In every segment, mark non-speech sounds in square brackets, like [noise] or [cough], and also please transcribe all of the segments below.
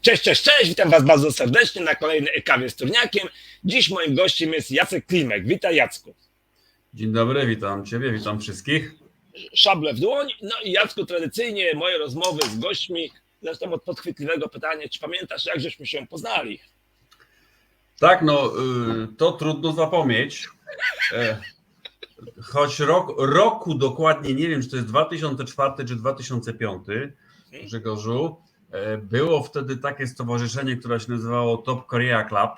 Cześć, cześć, cześć, witam Was bardzo serdecznie na kolejnej kawie z Turniakiem. Dziś moim gościem jest Jacek Klimek. Witaj Jacku. Dzień dobry, witam Ciebie, witam wszystkich. Szable w dłoń. No i Jacku, tradycyjnie moje rozmowy z gośćmi, zresztą od podchwytliwego pytania, czy pamiętasz, jak żeśmy się poznali? Tak, no y, to trudno zapomnieć. E, Choć rok, roku dokładnie nie wiem, czy to jest 2004 czy 2005, Grzegorzu, e, było wtedy takie stowarzyszenie, które się nazywało Top Korea Club,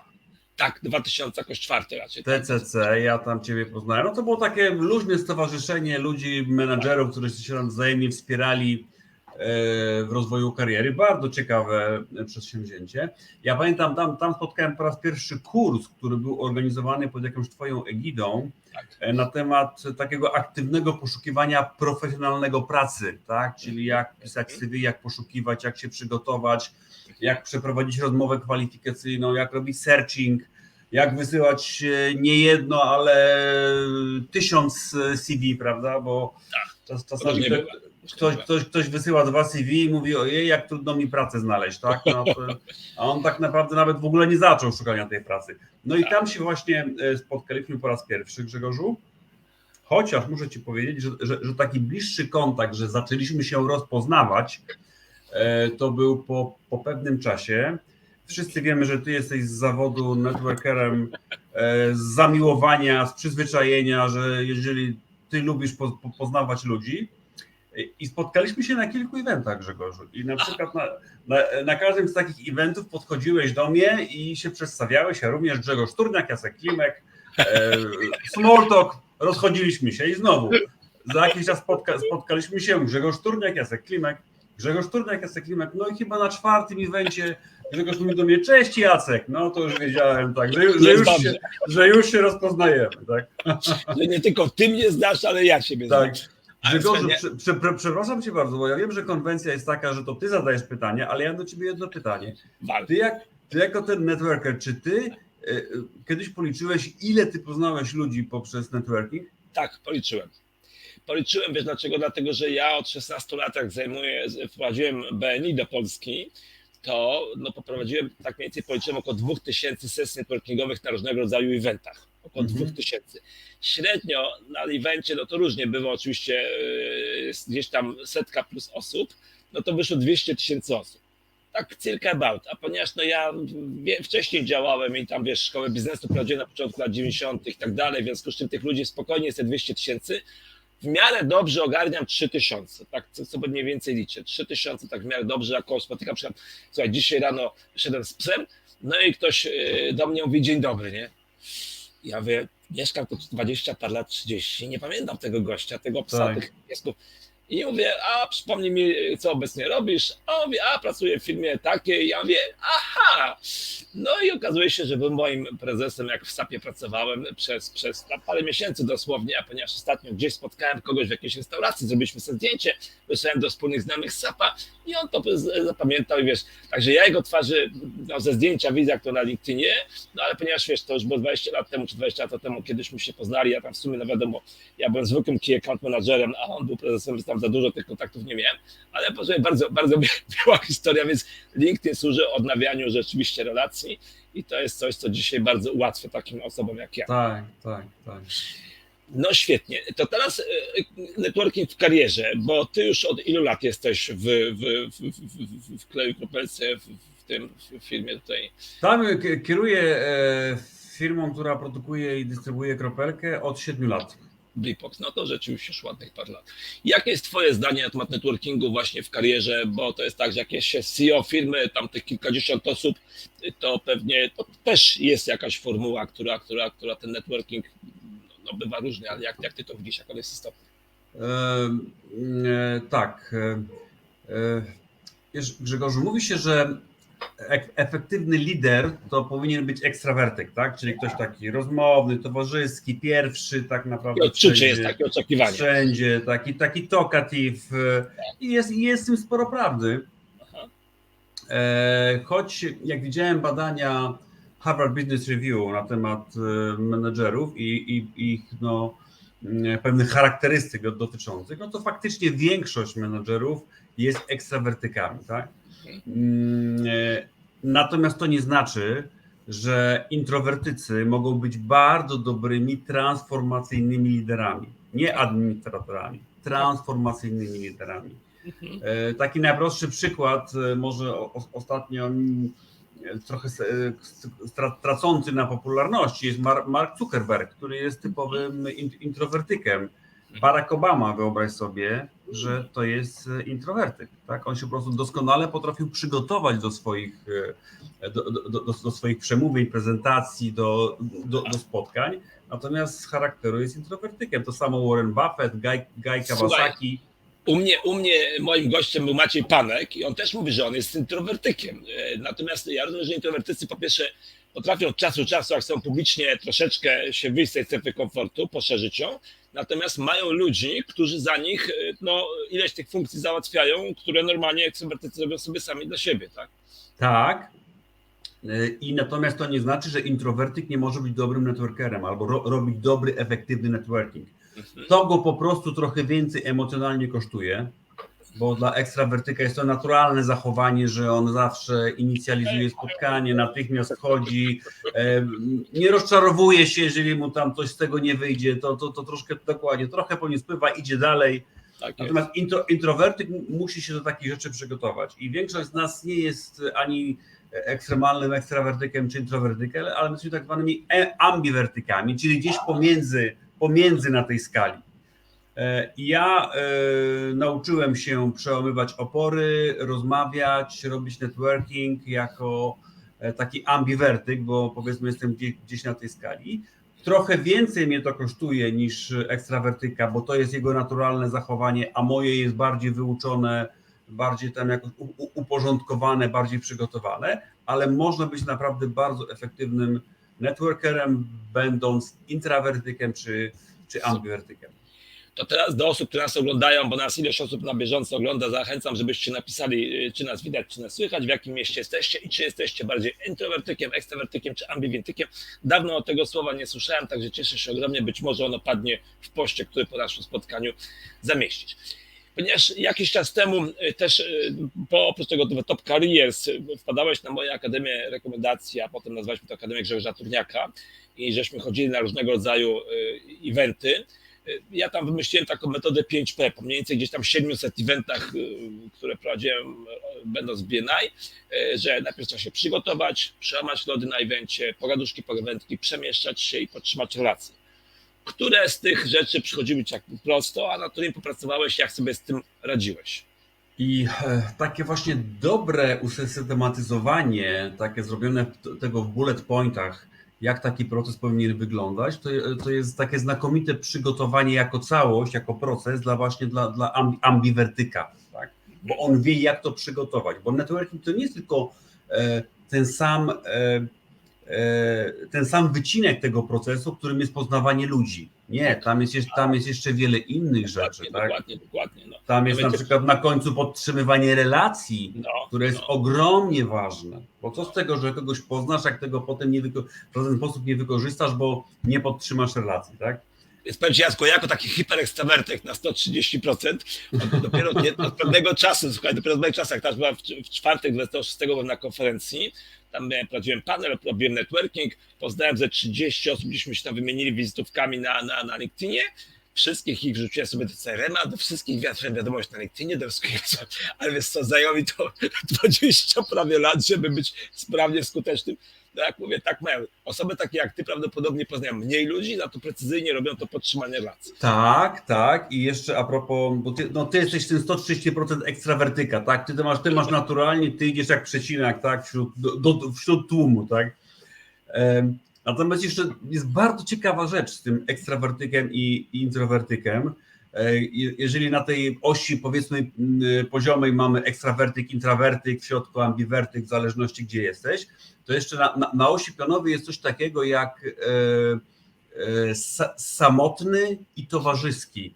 Tak, 2004 raczej. TCC, ja tam Ciebie poznałem. No to było takie luźne stowarzyszenie ludzi, menadżerów, którzy się tam wzajemnie wspierali e, w rozwoju kariery. Bardzo ciekawe przedsięwzięcie. Ja pamiętam, tam, tam spotkałem po raz pierwszy kurs, który był organizowany pod jakąś Twoją egidą Tak. e, na temat takiego aktywnego poszukiwania profesjonalnego pracy, tak? Czyli jak pisać CV, jak poszukiwać, jak się przygotować, jak przeprowadzić rozmowę kwalifikacyjną, jak robić searching, jak wysyłać e, nie jedno, ale tysiąc e, CV, prawda? Bo czas, czasami ktoś, ktoś, ktoś, wysyła dwa CV i mówi, ojej, jak trudno mi pracę znaleźć, tak? No, a on tak naprawdę nawet w ogóle nie zaczął szukania tej pracy. No i tam się właśnie e, spotkaliśmy po raz pierwszy, Grzegorzu. Chociaż muszę Ci powiedzieć, że, że, że taki bliższy kontakt, że zaczęliśmy się rozpoznawać, e, to był po, po pewnym czasie. Wszyscy wiemy, że Ty jesteś z zawodu networkerem, e, z zamiłowania, z przyzwyczajenia, że jeżeli Ty lubisz po, po, poznawać ludzi, i spotkaliśmy się na kilku eventach, Grzegorzu. I na przykład na, na, na każdym z takich eventów podchodziłeś do mnie i się przedstawiałeś, ja również Grzegorz Turniak, Jacek Klimek, e, rozchodziliśmy się i znowu za jakiś czas spotka, spotkaliśmy się Grzegorz Turniak, Jacek Klimek, Grzegorz Turniak, Jacek Klimek, no i chyba na czwartym evencie Grzegorz mówi do mnie, cześć Jacek, no to już wiedziałem, tak, że, że, już, się, że już się rozpoznajemy, tak. Że nie tylko Ty mnie znasz, ale ja Ciebie Tak. znam. Ale Grzegorzu, prze, prze, prze, przepraszam cię bardzo, bo ja wiem, że konwencja jest taka, że to ty zadajesz pytanie, ale ja do ciebie jedno pytanie. Ty, jak, ty jako ten networker, czy ty e, kiedyś policzyłeś, ile ty poznałeś ludzi poprzez networking? Tak, policzyłem. Policzyłem, wiesz dlaczego? Dlatego, że ja od 16 lat, jak zajmuję, wprowadziłem BNI do Polski, to no, poprowadziłem, tak mniej więcej policzyłem około 2000 sesji networkingowych na różnego rodzaju eventach. Około Mhm. 2000. Średnio na evencie, no to różnie bywa oczywiście yy, gdzieś tam setka plus osób, no to wyszło 200 tysięcy osób. Tak circa about, a ponieważ no ja wcześniej działałem i tam wiesz, szkołę biznesu prowadziłem na początku lat 90. i tak dalej, w związku z czym tych ludzi spokojnie jest te 200 tysięcy, w miarę dobrze ogarniam 3000, tak co sobie mniej więcej liczę. 3000 tak w miarę dobrze, jako spotykam, przykład, słuchaj, dzisiaj rano szedłem z psem, no i ktoś yy, do mnie mówi dzień dobry, nie? Ja mówię, mieszkam tu 20 par lat, 30, nie pamiętam tego gościa, tego psa, Tak. tych piesków. I mówię, a przypomnij mi, co obecnie robisz? A on mówi, a pracuję w firmie takiej. Ja mówię, aha. No i okazuje się, że był moim prezesem, jak w SAP-ie pracowałem przez, przez parę miesięcy dosłownie, a ponieważ ostatnio gdzieś spotkałem kogoś w jakiejś restauracji, zrobiliśmy sobie zdjęcie, wysłałem do wspólnych znajomych SAP-a i on to zapamiętał i wiesz, także ja jego twarzy no, ze zdjęcia widzę, jak to na LinkedInie, no ale ponieważ wiesz, to już było 20 lat temu, czy 20 lat temu, kiedyśmy się poznali, ja tam w sumie, no wiadomo, ja byłem zwykłym key account managerem, a on był prezesem, tam za dużo tych kontaktów nie miałem, ale posłuchaj, bardzo, bardzo [laughs] miła historia, więc LinkedIn służy odnawianiu rzeczywiście relacji i to jest coś, co dzisiaj bardzo ułatwia takim osobom jak ja. Tak, tak, tak. No świetnie. To teraz e, networking w karierze, bo ty już od ilu lat jesteś w, w, w, w, w, w kleju kropelce, w, w tym w firmie tutaj? Tam k- kieruję e, firmą, która produkuje i dystrybuuje kropelkę od 7 lat. Blipox, no to rzeczywiście już ładnych parę lat. Jakie jest twoje zdanie na temat networkingu właśnie w karierze, bo to jest tak, że jak jest się CEO firmy, tam tych kilkadziesiąt osób, to pewnie to też jest jakaś formuła, która, która, która ten networking no, bywa różny, ale jak, jak ty to widzisz, jak on jest istotny? E, tak. E, e, Grzegorzu, mówi się, że efektywny lider to powinien być ekstrawertyk, tak? Czyli ktoś taki rozmowny, towarzyski, pierwszy tak I naprawdę. odczucie wszędzie. jest takie oczekiwanie. Wszędzie, taki, taki talkative i jest, i jest w tym sporo prawdy. E, choć jak widziałem badania Harvard Business Review na temat e, menedżerów i, i ich no, m, pewnych charakterystyk dotyczących, no to faktycznie większość menedżerów jest ekstrawertykami, tak? Mm, e, Natomiast to nie znaczy, że introwertycy mogą być bardzo dobrymi transformacyjnymi liderami, nie administratorami, transformacyjnymi liderami. Mhm. E, Taki najprostszy przykład, e, może ostatnio trochę tracący na popularności, jest Mar- Mark Zuckerberg, który jest typowym in- introwertykiem. Barack Obama, wyobraź sobie, że to jest e, introwertyk. Tak? On się po prostu doskonale potrafił przygotować do swoich, e, do, do, do, do swoich przemówień, prezentacji, do, do, do spotkań, natomiast z charakteru jest introwertykiem. To samo Warren Buffett, Guy, Guy Kawasaki. U mnie, u mnie moim gościem był Maciej Panek i on też mówi, że on jest introwertykiem. E, Natomiast ja rozumiem, że introwertycy po pierwsze potrafią od czasu do czasu, jak są publicznie, troszeczkę się wyjść z tej strefy komfortu, poszerzyć ją. Natomiast mają ludzi, którzy za nich e, no, ileś tych funkcji załatwiają, które normalnie ekstrawertycy robią sobie sami dla siebie, tak? Tak. E, I natomiast to nie znaczy, że introwertyk nie może być dobrym networkerem albo ro, robić dobry, efektywny networking. Mhm. To go po prostu trochę więcej emocjonalnie kosztuje, bo dla ekstrawertyka jest to naturalne zachowanie, że on zawsze inicjalizuje spotkanie, natychmiast chodzi, e, nie rozczarowuje się, jeżeli mu tam coś z tego nie wyjdzie, to, to, to troszkę dokładnie, trochę po nie spływa, idzie dalej. tak. Natomiast intro, introwertyk musi się do takich rzeczy przygotować. I większość z nas nie jest ani ekstremalnym ekstrawertykiem czy introwertykiem, ale my jesteśmy tak zwanymi ambiwertykami, czyli gdzieś pomiędzy, pomiędzy na tej skali. E, Ja e, nauczyłem się przełamywać opory, rozmawiać, robić networking jako e, taki ambiwertyk, bo powiedzmy jestem gdzieś, na tej skali. Trochę więcej mnie to kosztuje niż ekstrawertyka, bo to jest jego naturalne zachowanie, a moje jest bardziej wyuczone, bardziej tam jakoś uporządkowane, bardziej przygotowane, ale można być naprawdę bardzo efektywnym networkerem, będąc intrawertykiem czy, czy ambiwertykiem. To teraz do osób, które nas oglądają, bo nas ileś osób na bieżąco ogląda, zachęcam, żebyście napisali, y, czy nas widać, czy nas słychać, w jakim mieście jesteście i czy jesteście bardziej introwertykiem, ekstrawertykiem, czy ambiwentykiem. Dawno o tego słowa nie słyszałem, także cieszę się ogromnie. Być może ono padnie w poście, który po naszym spotkaniu zamieścić. Ponieważ jakiś czas temu y, też y, po oprócz tego Top Careers wpadałeś na moją Akademię Rekomendacji, a potem nazwaliśmy to Akademię Grzegorza Turniaka i żeśmy chodzili na różnego rodzaju eventy. Ja tam wymyśliłem taką metodę 5P, po mniej więcej gdzieś tam 700 eventach, y, które prowadziłem y, będąc w BNI, y, że najpierw trzeba się przygotować, przełamać lody na evencie, pogaduszki, pogawędki, przemieszczać się i podtrzymać relacje. Które z tych rzeczy przychodziły ci jak prosto, a na którym popracowałeś, jak sobie z tym radziłeś? I e, takie właśnie dobre usystematyzowanie, takie zrobione tego w bullet pointach, jak taki proces powinien wyglądać, to, to jest takie znakomite przygotowanie jako całość, jako proces dla właśnie dla, dla ambi- ambiwertyka, tak? bo on wie jak to przygotować, bo networking to nie jest tylko e, ten sam e, ten sam wycinek tego procesu, którym jest poznawanie ludzi. Nie, tam jest, jeszcze- tam jest jeszcze wiele innych rzeczy. Dokładnie, Tak? dokładnie, dokładnie. No, Tam jest na Będzie- przykład na końcu podtrzymywanie relacji, no, które jest no. ogromnie ważne. Bo co z tego, że kogoś poznasz, jak tego potem nie wyko- w żaden sposób nie wykorzystasz, bo nie podtrzymasz relacji, tak? Więc powiem Ci, Jacku, jako taki hiperekstrawertyk na 130%, od, dopiero od pewnego czasu, słuchaj, dopiero od pewnego czasu, jak teraz była w, w czwartek 26 byłem na konferencji, tam miałem, prowadziłem panel, robiłem networking, poznałem ze 30 osób, gdzieśmy się tam wymienili wizytówkami na, na, na LinkedInie, wszystkich ich wrzuciłem sobie do CRM-a, do wszystkich wiatrem wiadomość na LinkedInie, do wszystkich, ale wiesz co, zajęło mi to [laughs] 20 prawie lat, żeby być sprawnie skutecznym. No jak mówię, tak mają. Osoby takie jak ty prawdopodobnie poznają mniej ludzi, za to precyzyjnie robią to podtrzymanie relacji. Tak, tak. I jeszcze a propos, bo ty, no ty jesteś tym 130% ekstrawertyka, tak? Ty to masz, ty masz naturalnie, ty idziesz jak przecinak, tak? Wśród, do, do, wśród tłumu, tak? Em, Natomiast jeszcze jest bardzo ciekawa rzecz z tym ekstrawertykiem i, i introwertykiem. E, je- Jeżeli na tej osi, powiedzmy, m, poziomej mamy ekstrawertyk, intrawertyk, w środku ambiwertyk, w zależności gdzie jesteś, to jeszcze na, na, na osi pionowej jest coś takiego jak e, e, sa, samotny i towarzyski.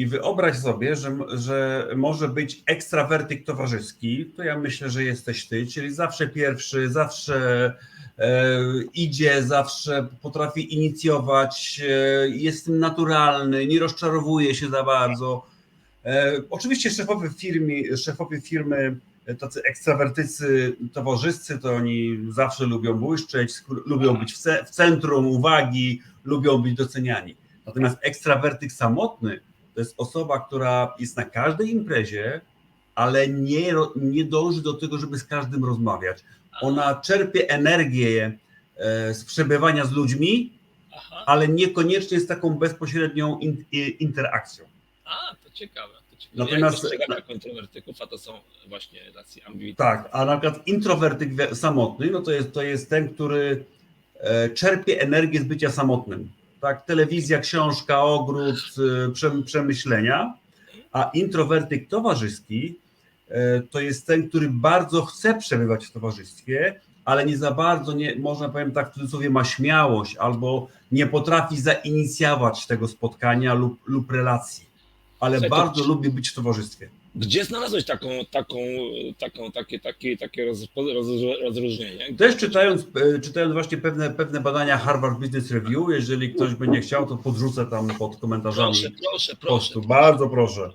I wyobraź sobie, że, że może być ekstrawertyk towarzyski, to ja myślę, że jesteś ty, czyli zawsze pierwszy, zawsze e, idzie, zawsze potrafi inicjować, e, jest naturalny, nie rozczarowuje się za bardzo. E, oczywiście szefowie firmy, szefowie firmy tacy ekstrawertycy towarzyscy, to oni zawsze lubią błyszczeć, lubią być w, ce- w centrum uwagi, lubią być doceniani. Natomiast ekstrawertyk samotny to jest osoba, która jest na każdej imprezie, ale nie, nie dąży do tego, żeby z każdym rozmawiać. Ona czerpie energię e, z przebywania z ludźmi, Aha, ale niekoniecznie z taką bezpośrednią in, interakcją. a, to ciekawe. To ciekawe. Natomiast- ja introwertyków, a to są właśnie tacy ambitni. Tak, a na przykład introwertyk we- samotny, no to jest, to jest ten, który e, czerpie energię z bycia samotnym. Tak, telewizja, książka, ogród, prze, przemyślenia, a introwertyk towarzyski e, to jest ten, który bardzo chce przebywać w towarzystwie, ale nie za bardzo, nie, można powiem tak w cudzysłowie, ma śmiałość albo nie potrafi zainicjować tego spotkania lub, lub relacji, ale Słuchaj, to bardzo czy- lubi być w towarzystwie. Gdzie znalazłeś taką, taką, taką, takie, takie, takie roz, roz, rozróżnienie? Też czytając, e, czytając właśnie pewne, pewne badania Harvard Business Review, jeżeli ktoś będzie chciał, to podrzucę tam pod komentarzami Proszę, proszę, proszę. postu. Bardzo proszę.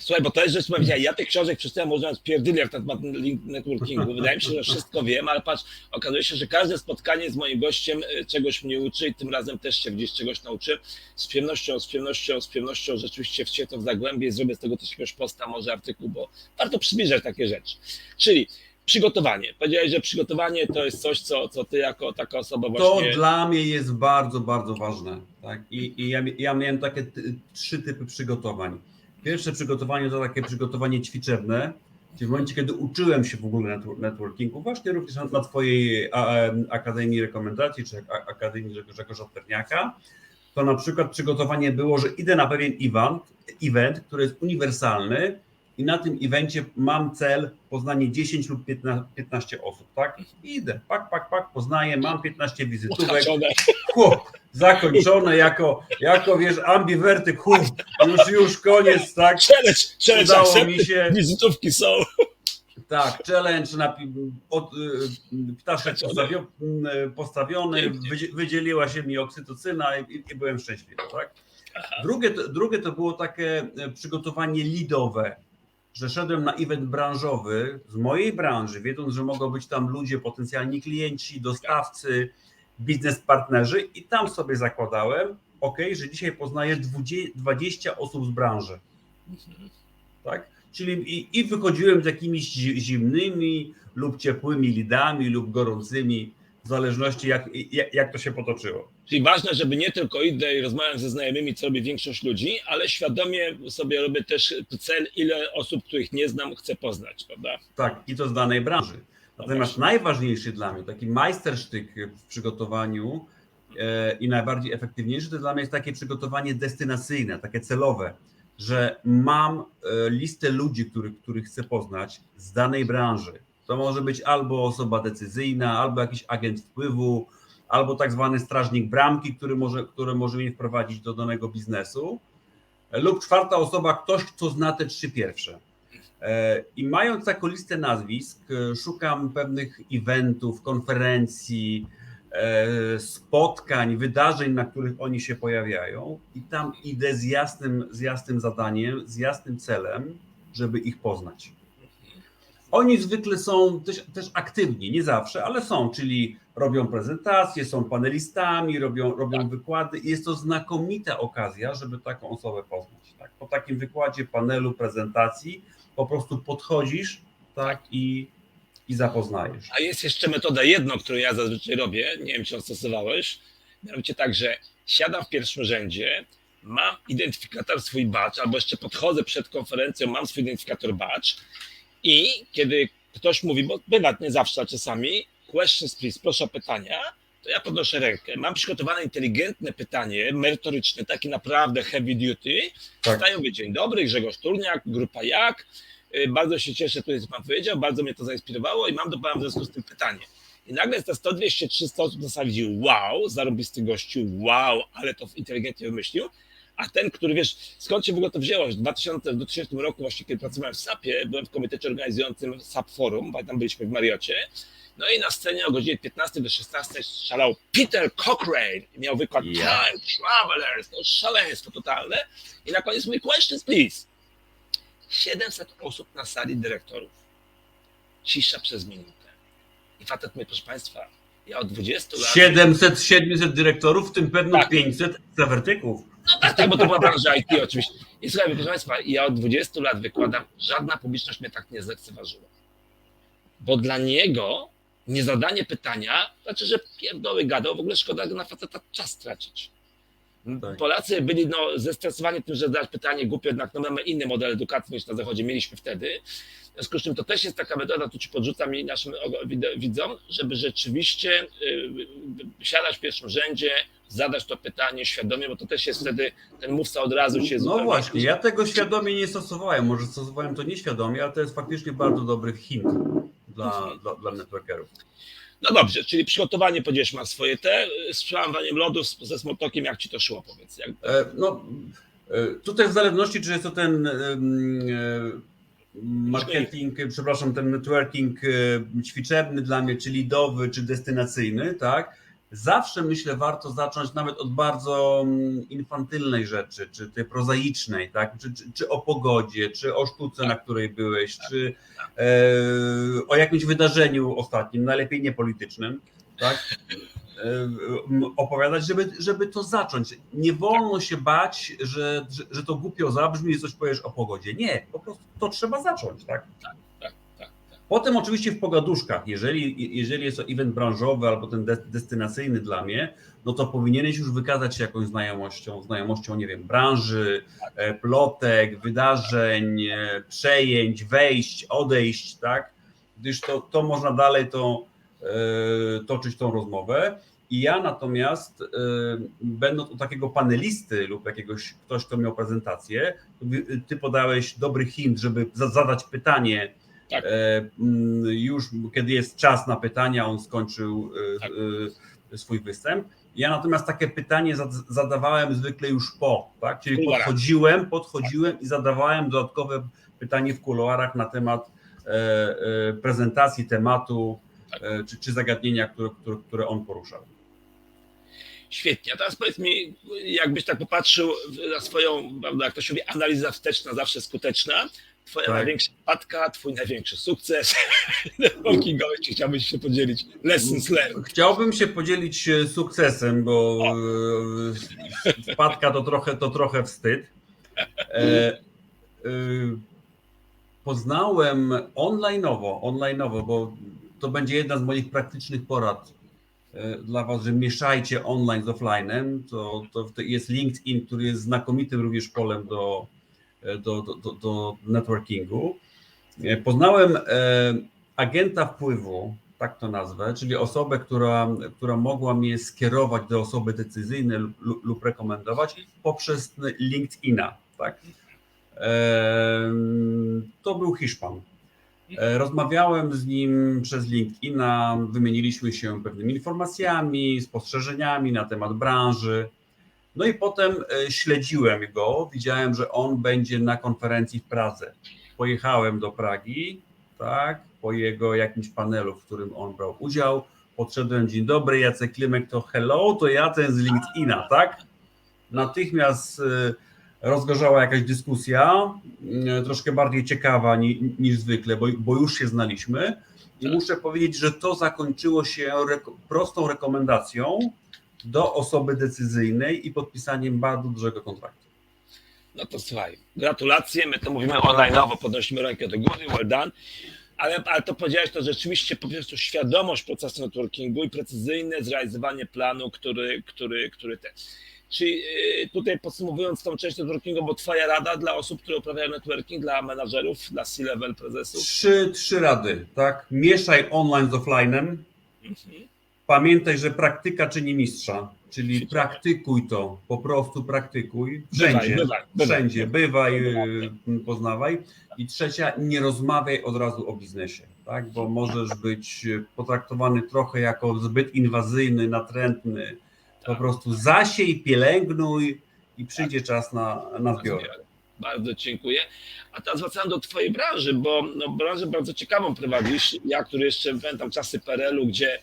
Słuchaj, bo to jest rzecz, powiem, ci, ja tych książek przeczytałem, można pierdyliać na temat networkingu. Wydaje mi się, że wszystko wiem, ale patrz, okazuje się, że każde spotkanie z moim gościem e, czegoś mnie uczy i tym razem też się gdzieś czegoś nauczy. Z przyjemnością, z przyjemnością, z przyjemnością rzeczywiście wciekł w zagłębie i zrobię z tego też jakiegoś posta, może artykuł, bo warto przybliżać takie rzeczy. Czyli przygotowanie. Powiedziałeś, że przygotowanie to jest coś, co, co ty jako taka osoba To właśnie... dla mnie jest bardzo, bardzo ważne. Tak? I, i ja, ja miałem takie trzy typy przygotowań. Pierwsze przygotowanie to takie przygotowanie ćwiczebne, czyli w momencie, kiedy uczyłem się w ogóle netwo- networkingu, właśnie również na, Twojej Akademii Rekomendacji, czy Akademii Grzegorza Perniaka, to na przykład przygotowanie było, że idę na pewien event, event, który jest uniwersalny i na tym evencie mam cel poznanie 10 lub 15, 15 osób, tak? I idę, pak, pak, pak, poznaję, mam 15 wizytówek, hu, zakończone jako, jako wiesz, ambiwerty, hu, już, już koniec, tak? Challenge, challenge, Udało mi się, Wizytówki są. tak, challenge napi- od, y, ptaszek postawio, y, postawiony, wydzieliła się mi oksytocyna i, i byłem szczęśliwy, tak? Drugie, to- drugie to było takie e, przygotowanie lidowe, że szedłem na event branżowy z mojej branży, wiedząc, że mogą być tam ludzie, potencjalni klienci, dostawcy, biznes partnerzy i tam sobie zakładałem, ok, że dzisiaj poznaję 20 20 osób z branży, tak? Czyli i, i wychodziłem z jakimiś zi- zimnymi lub ciepłymi lidami lub gorącymi, w zależności jak, jak, jak to się potoczyło. Czyli ważne, żeby nie tylko idę i rozmawiam ze znajomymi, co robi większość ludzi, ale świadomie sobie robię też cel, ile osób, których nie znam, chcę poznać, prawda? Tak, i to z danej branży. Natomiast najważniejszy dla mnie, taki majstersztyk w przygotowaniu e, i najbardziej efektywniejszy, to dla mnie jest takie przygotowanie destynacyjne, takie celowe, że mam e, listę ludzi, których, których chcę poznać z danej branży. To może być albo osoba decyzyjna, albo jakiś agent wpływu, albo tak zwany strażnik bramki, który może, który może mnie wprowadzić do danego biznesu, e, lub czwarta osoba, ktoś, kto zna te trzy pierwsze. E, I mając taką listę nazwisk, e, szukam pewnych eventów, konferencji, spotkań, wydarzeń, na których oni się pojawiają, i tam idę z jasnym, z jasnym zadaniem, z jasnym celem, żeby ich poznać. Oni zwykle są też, też aktywni, nie zawsze, ale są, czyli robią prezentacje, są panelistami, robią, robią wykłady i jest to znakomita okazja, żeby taką osobę poznać. Tak? Po takim wykładzie, panelu, prezentacji po prostu podchodzisz tak, i, i zapoznajesz. A jest jeszcze metoda jedno, którą ja zazwyczaj robię, nie wiem, czy ją stosowałeś, mianowicie tak, że siadam w pierwszym rzędzie, mam identyfikator swój badge, albo jeszcze podchodzę przed konferencją, mam swój identyfikator badge i kiedy ktoś mówi, bo bywa nie zawsze, a czasami, questions please, proszę o pytania, to ja podnoszę rękę. Mam przygotowane inteligentne pytanie, merytoryczne, takie naprawdę heavy duty. Tak. Stają mówię, dzień dobry, Grzegorz Turniak, grupa jak. Y, Bardzo się cieszę, to co Pan powiedział, bardzo mnie to zainspirowało i mam do Pana w związku z tym pytanie. I nagle jest te 100, 200, 300 osób na sali, wow, zarobisty gościu, wow, ale to inteligentnie wymyślił. A ten, który wiesz, skąd się w ogóle to wzięło? W 2000, w 2000 roku, właśnie kiedy pracowałem w SAP-ie, byłem w komitecie organizującym SAP Forum, tam byliśmy w Mariocie. No i na scenie o godzinie 15 do 16 strzelał Peter Cochrane i miał wykład Ja. Time Travelers, no szaleństwo totalne. I na koniec mówi questions please. 700 osób na sali dyrektorów. cisza przez minutę. I facet mówi, proszę Państwa, ja od 20 lat... 700, 700 dyrektorów, w tym pewno Tak. 500 zawertyków. No tak, tak, bo to była branża IT oczywiście. I słuchaj, proszę Państwa, ja od 20 lat wykładam, żadna publiczność mnie tak nie zlekceważyła. Bo dla niego niezadanie pytania, znaczy, że pierdoły gadał, w ogóle szkoda na faceta czas tracić. Tak. Polacy byli no, zestresowani tym, że zadać pytanie głupie, jednak no, mamy inny model edukacji niż na zachodzie mieliśmy wtedy. W związku z czym to też jest taka metoda, tu ci podrzucam i naszym widzom, żeby rzeczywiście y, siadać w pierwszym rzędzie, zadać to pytanie świadomie, bo to też jest wtedy ten mówca od razu się No właśnie, ja tego świadomie nie stosowałem. Może stosowałem to nieświadomie, ale to jest faktycznie bardzo dobry hint dla, dla, dla networkerów. No dobrze, czyli przygotowanie podziesz ma swoje te, y, z przełamaniem lodów z- ze smotokiem, jak ci to szło, powiedz. Jak... E, No, e, tutaj w zależności, czy jest to ten e, marketing, przepraszam, ten networking e, ćwiczebny dla mnie, czy lidowy, czy destynacyjny, tak? Zawsze myślę, warto zacząć nawet od bardzo mm, infantylnej rzeczy, czy tej prozaicznej, tak? Czy, czy, czy o pogodzie, czy o sztuce, na której byłeś, czy e, o jakimś wydarzeniu ostatnim, najlepiej nie politycznym, tak? E, opowiadać, żeby, żeby to zacząć. Nie wolno się bać, że, że, że to głupio zabrzmi i coś powiesz o pogodzie. Nie, po prostu to trzeba zacząć, tak? Potem oczywiście w pogaduszkach, jeżeli, jeżeli jest to event branżowy albo ten des- destynacyjny dla mnie, no to powinieneś już wykazać się jakąś znajomością, znajomością, nie wiem, branży, e, plotek, wydarzeń, e, przejęć, wejść, odejść, tak? Gdyż to, to można dalej to e, toczyć tą rozmowę. I ja natomiast, będąc u takiego panelisty lub jakiegoś ktoś, kto miał prezentację, ty podałeś dobry hint, żeby za- zadać pytanie Tak. e, mm, już kiedy jest czas na pytania, on skończył e, Tak. e, swój występ. Ja natomiast takie pytanie zad- zadawałem zwykle już po, tak? Czyli W kuluarach. podchodziłem, podchodziłem i zadawałem dodatkowe pytanie w kuluarach na temat prezentacji tematu Tak. czy, czy zagadnienia, które, które, które on poruszał. Świetnie. A teraz powiedz mi, jakbyś tak popatrzył na swoją, jak to się mówi, analiza wsteczna zawsze skuteczna. Twoja Tak. największa wpadka, twój największy sukces. [laughs] Networkingowy, czy chciałbyś się podzielić? Lessons learned. Chciałbym się podzielić e, sukcesem, bo e, wpadka to trochę, to trochę wstyd. E, e, Poznałem online'owo, online'owo, bo to będzie jedna z moich praktycznych porad e, dla Was, że mieszajcie online z offline'em. To, to jest LinkedIn, który jest znakomitym również polem do, do, do, do, do networkingu. E, Poznałem e, agenta wpływu, tak to nazwę, czyli osobę, która, która mogła mnie skierować do osoby decyzyjnej lub, lub rekomendować poprzez LinkedIna. Tak? To był Hiszpan. E, Rozmawiałem z nim przez LinkedIna, wymieniliśmy się pewnymi informacjami, spostrzeżeniami na temat branży. No i potem e, śledziłem go, widziałem, że on będzie na konferencji w Pradze. Pojechałem do Pragi, tak, po jego jakimś panelu, w którym on brał udział. Podszedłem, dzień dobry, Jacek Klimek, to hello, to ja ten z LinkedIna, tak? Natychmiast e, rozgorzała jakaś dyskusja, e, troszkę bardziej ciekawa ni, niż zwykle, bo, bo już się znaliśmy. I Tak. muszę powiedzieć, że to zakończyło się reko- prostą rekomendacją do osoby decyzyjnej i podpisaniem bardzo dużego kontraktu. No to słuchaj, gratulacje, my to mówimy online'owo, podnosimy rękę do góry, well done. Ale, ale to powiedziałeś, to rzeczywiście po prostu świadomość procesu networkingu i precyzyjne zrealizowanie planu, który, który, który ten. Czyli yy, tutaj podsumowując tą część networkingu, bo twoja rada dla osób, które uprawiają networking, dla menadżerów, dla C-level prezesów? Trzy, trzy rady, tak? Mieszaj online z offline'em. Mhm. Pamiętaj, że praktyka czyni mistrza, czyli praktykuj to, po prostu praktykuj. Wszędzie, bywaj, bywaj. wszędzie, bywaj, y, poznawaj. I trzecia, nie rozmawiaj od razu o biznesie, tak? bo możesz być potraktowany trochę jako zbyt inwazyjny, natrętny. Po Tak. prostu zasiej, pielęgnuj i przyjdzie czas na, na zbiorę. Bardzo dziękuję. A teraz wracam do Twojej branży, bo no, branżę bardzo ciekawą prowadzisz. Ja, który jeszcze pamiętam czasy PRL-u, gdzie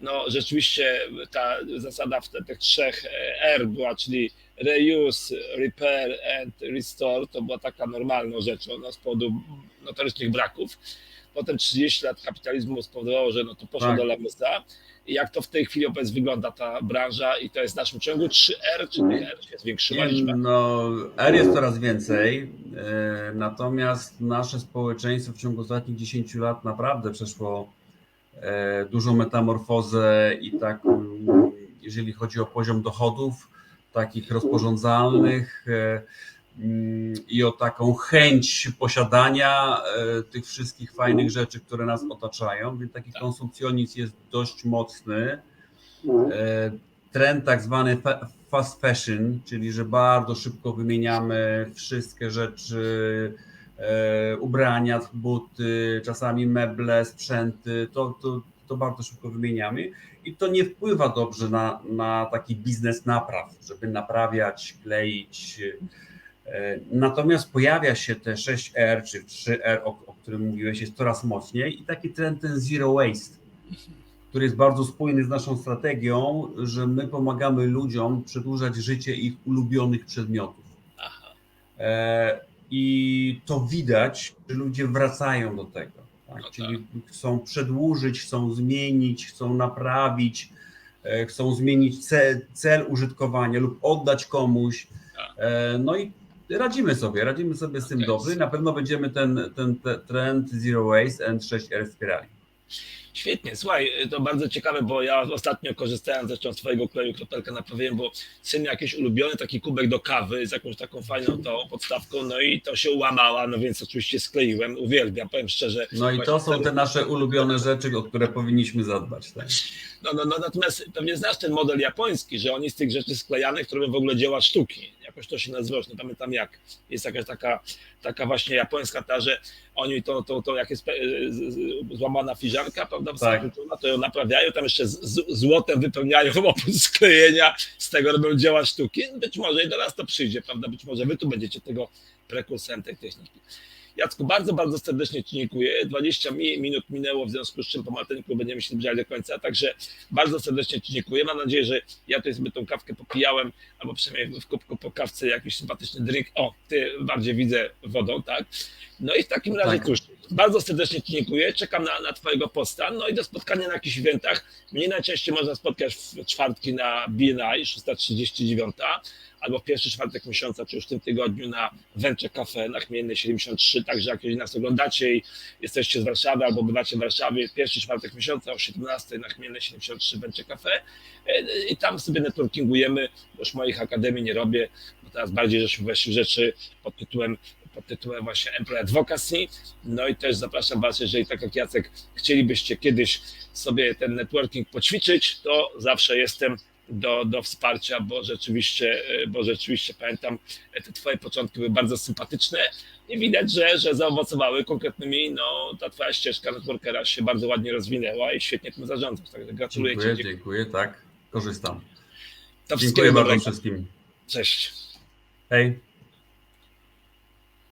no, rzeczywiście ta zasada w te, tych trzech e, R była, czyli reuse, repair and restore, to była taka normalną rzeczą no, z powodu notorycznych braków. Potem 30 lat kapitalizmu spowodowało, że no to poszło Tak. do lamusa. I jak to w tej chwili obecnie wygląda ta branża i to jest w naszym ciągu 3R, czy R się zwiększyła Nie, liczba? No, R jest coraz więcej, e, natomiast nasze społeczeństwo w ciągu ostatnich 10 lat naprawdę przeszło e, dużą metamorfozę i tak, jeżeli chodzi o poziom dochodów, takich rozporządzalnych e, i o taką chęć posiadania e, tych wszystkich fajnych rzeczy, które nas otaczają, więc taki konsumpcjonizm jest dość mocny. E, trend tak zwany fa- fast fashion, czyli że bardzo szybko wymieniamy wszystkie rzeczy, e, ubrania, buty, czasami meble, sprzęty, to, to, to bardzo szybko wymieniamy i to nie wpływa dobrze na, na taki biznes napraw, żeby naprawiać, kleić. E, Natomiast pojawia się te 6R czy 3R, o, o którym mówiłeś, jest coraz mocniej i taki trend ten zero waste który jest bardzo spójny z naszą strategią, że my pomagamy ludziom przedłużać życie ich ulubionych przedmiotów. Aha. E, I to widać, że ludzie wracają do tego. Tak? No Czyli chcą przedłużyć, chcą zmienić, chcą naprawić, e, chcą zmienić cel, cel użytkowania lub oddać komuś. Tak. No i radzimy sobie, radzimy sobie z tym Okej. dobrze. Na pewno będziemy ten, ten, ten trend Zero Waste and 6R wspierali. Świetnie, słuchaj, to bardzo ciekawe, bo ja ostatnio korzystałem zresztą z twojego kleju kropelkę naprawiłem, bo syn jakiś ulubiony taki kubek do kawy z jakąś taką fajną tą podstawką, no i to się łamała, no więc oczywiście skleiłem, uwielbiam, powiem szczerze. No i to są te nasze ulubione rzeczy, o które powinniśmy zadbać. Tak? No, no, no, natomiast pewnie znasz ten model japoński, że oni z tych rzeczy sklejanych robią w ogóle dzieła sztuki. Jakoś to się nazywa, już nie pamiętam jak. Jest jakaś taka, taka właśnie japońska ta, że oni to, to, to jak jest e, złamana fiżarka, prawda, Tak. wsadzona, to ją naprawiają, tam jeszcze z, z, złotem wypełniają [laughs] oprócz sklejenia, z tego robią dzieła sztuki. Być może i do nas to przyjdzie, prawda, być może wy tu będziecie tego prekursorem tej techniki. Jacku, bardzo, bardzo serdecznie Ci dziękuję. 20 mi- minut minęło, w związku z czym po Martynku będziemy się zbliżali do końca, także bardzo serdecznie Ci dziękuję. Mam nadzieję, że ja tutaj sobie tą kawkę popijałem, albo przynajmniej w kubku po kawce jakiś sympatyczny drink. O, Ty bardziej widzę wodą, tak? No i w takim razie Tak. cóż, bardzo serdecznie Ci dziękuję. Czekam na, na Twojego posta. No i do spotkania na jakichś eventach. Mnie najczęściej można spotkać w czwartki na BNI 639 albo w pierwszy czwartek miesiąca, czy już w tym tygodniu na Węcze Cafe na Chmielnej 73. Także jak nas oglądacie i jesteście z Warszawy albo bywacie w Warszawie, pierwszy czwartek miesiąca o 17 na Chmielnej 73 Węcze Cafe E, i tam sobie networkingujemy, już moich akademii nie robię, bo teraz bardziej żeśmy weszli w rzeczy pod tytułem pod tytułem właśnie Employee Advocacy. No i też zapraszam Was, jeżeli tak jak Jacek chcielibyście kiedyś sobie ten networking poćwiczyć, to zawsze jestem do, do wsparcia, bo rzeczywiście, e, bo rzeczywiście pamiętam, e, te Twoje początki były bardzo sympatyczne i widać, że, że zaowocowały konkretnymi, no ta Twoja ścieżka networkera się bardzo ładnie rozwinęła i świetnie tym zarządzasz, także gratuluję Dziękuję, Ci. dziękuję, tak, korzystam. To Dziękuję bardzo wszystkim. Cześć. Hej.